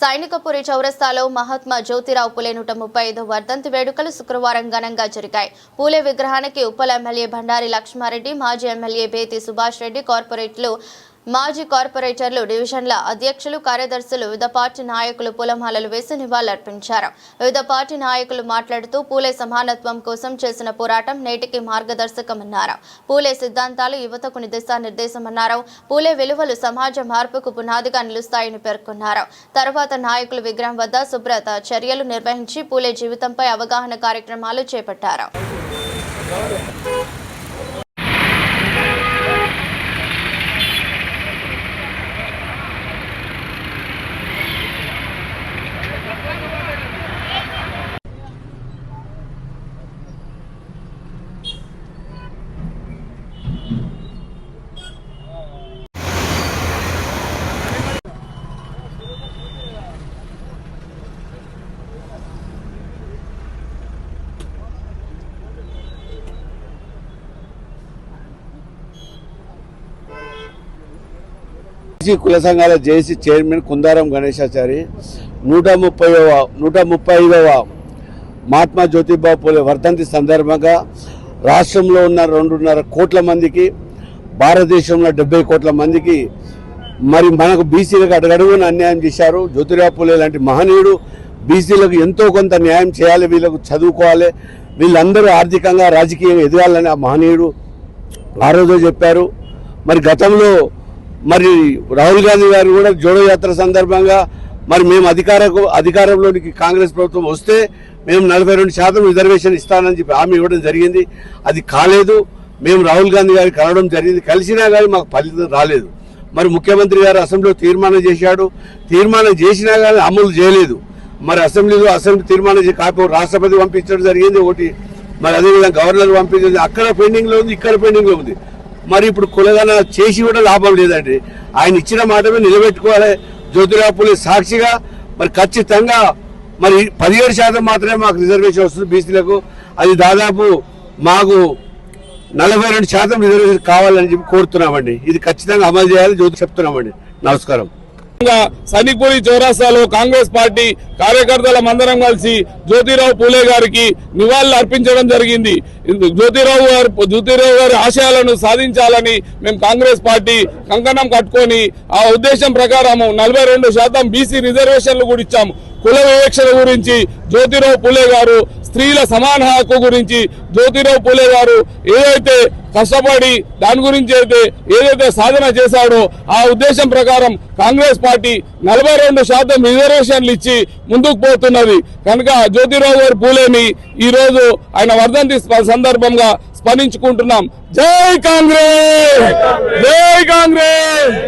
సైనికపురి చౌరస్తాలో మహాత్మా జ్యోతిరావు పులే నూట ముప్పై ఐదు వర్ధంతి వేడుకలు శుక్రవారం ఘనంగా జరిగాయి. పూలే విగ్రహానికి ఉప్పల ఎమ్మెల్యే బండారి లక్ష్మారెడ్డి మాజీ ఎమ్మెల్యే బేతి సుభాష్ రెడ్డి కార్పొరేట్లు మాజీ కార్పొరేటర్లు డివిజన్ల అధ్యక్షులు కార్యదర్శులు వివిధ పార్టీ నాయకులు పూలమాలలు వేసి నివాళులర్పించారు. వివిధ పార్టీ నాయకులు మాట్లాడుతూ పూలే సమానత్వం కోసం చేసిన పోరాటం నేటికి మార్గదర్శకమన్నారు. పూలే సిద్ధాంతాలు యువతకు దిశానిర్దేశమన్నారు పూలే విలువలు సమాజ మార్పుకు పునాదిగా నిలుస్తాయని పేర్కొన్నారు. తర్వాత నాయకులు విగ్రహం వద్ద శుభ్రత చర్యలు నిర్వహించి పూలే జీవితంపై అవగాహన కార్యక్రమాలు చేపట్టారు. కుల సంఘాల జేసీ చైర్మన్ కుందారం గణేశాచారి నూట ముప్పైవ నూట ముప్పై ఐదవ మహాత్మా జ్యోతిబా పూలే వర్ధంతి సందర్భంగా రాష్ట్రంలో ఉన్న రెండున్నర కోట్ల మందికి భారతదేశంలో డెబ్బై కోట్ల మందికి మరి మనకు బీసీలకు అడుగడుగున అన్యాయం చేశారు. జ్యోతిరావు పూలే లాంటి మహనీయుడు బీసీలకు ఎంతో కొంత న్యాయం చేయాలి వీళ్ళకు చదువుకోవాలి వీళ్ళందరూ ఆర్థికంగా రాజకీయంగా ఎదగాలని ఆ మహనీయుడు ఆ రోజు చెప్పారు. మరి గతంలో మరి రాహుల్ గాంధీ గారు కూడా జోడో యాత్ర సందర్భంగా మరి మేము అధికార అధికారంలోనికి కాంగ్రెస్ ప్రభుత్వం వస్తే మేము నలభై రెండు శాతం రిజర్వేషన్ ఇస్తానని చెప్పి హామీ ఇవ్వడం జరిగింది. అది కాలేదు. మేము రాహుల్ గాంధీ గారికి కలవడం జరిగింది. కలిసినా కానీ మాకు ఫలితం రాలేదు. మరి ముఖ్యమంత్రి గారు అసెంబ్లీలో తీర్మానం చేశాడు. తీర్మానం చేసినా కానీ అమలు చేయలేదు. మరి అసెంబ్లీలో అసెంబ్లీ తీర్మానం కాపీ రాష్ట్రపతి పంపించడం జరిగింది. ఒకటి మరి అదేవిధంగా గవర్నర్ పంపించింది అక్కడ పెండింగ్లో ఉంది ఇక్కడ పెండింగ్లో ఉంది. మరి ఇప్పుడు కులగన చేసి కూడా లాభం లేదండి. ఆయన ఇచ్చిన మాటమే నిలబెట్టుకోవాలి. జ్యోతిరాపులి సాక్షిగా మరి ఖచ్చితంగా మరి పదిహేడు శాతం మాత్రమే మాకు రిజర్వేషన్ వస్తుంది బీసీలకు. అది దాదాపు మాకు నలభై రెండు శాతం రిజర్వేషన్ కావాలని చెప్పి కోరుతున్నామండి. ఇది ఖచ్చితంగా అమలు చేయాలని జ్యోతి చెప్తున్నామండి. నమస్కారం. సనిపూరి చౌరాస్తాలో కాంగ్రెస్ పార్టీ కార్యకర్తల మందరం కలిసి జ్యోతిరావు పూలే గారికి నివాళులు అర్పించడం జరిగింది. ఇందు- జ్యోతిరావు గారు జ్యోతిరావు గారి ఆశయాలను సాధించాలని మేము కాంగ్రెస్ పార్టీ కంకణం కట్టుకొని ఆ ఉద్దేశం ప్రకారము నలభై రెండు శాతం బీసీ రిజర్వేషన్లు కూడా ఇచ్చాము. కుల వివక్షల గురించి జ్యోతిరావు పూలే గారు స్త్రీల సమాన హక్కు గురించి జ్యోతిరావు పూలే గారు ఏదైతే కష్టపడి దాని గురించి అయితే ఏదైతే సాధన చేశాడో ఆ ఉద్దేశం ప్రకారం కాంగ్రెస్ పార్టీ నలభై రెండు శాతం రిజర్వేషన్లు ఇచ్చి ముందుకు పోతున్నది. కనుక జ్యోతిరావు గారు పూలేని ఈ రోజు ఆయన వర్ధంతి సందర్భంగా స్మరించుకుంటున్నాం జై కాంగ్రెస్! జై కాంగ్రెస్!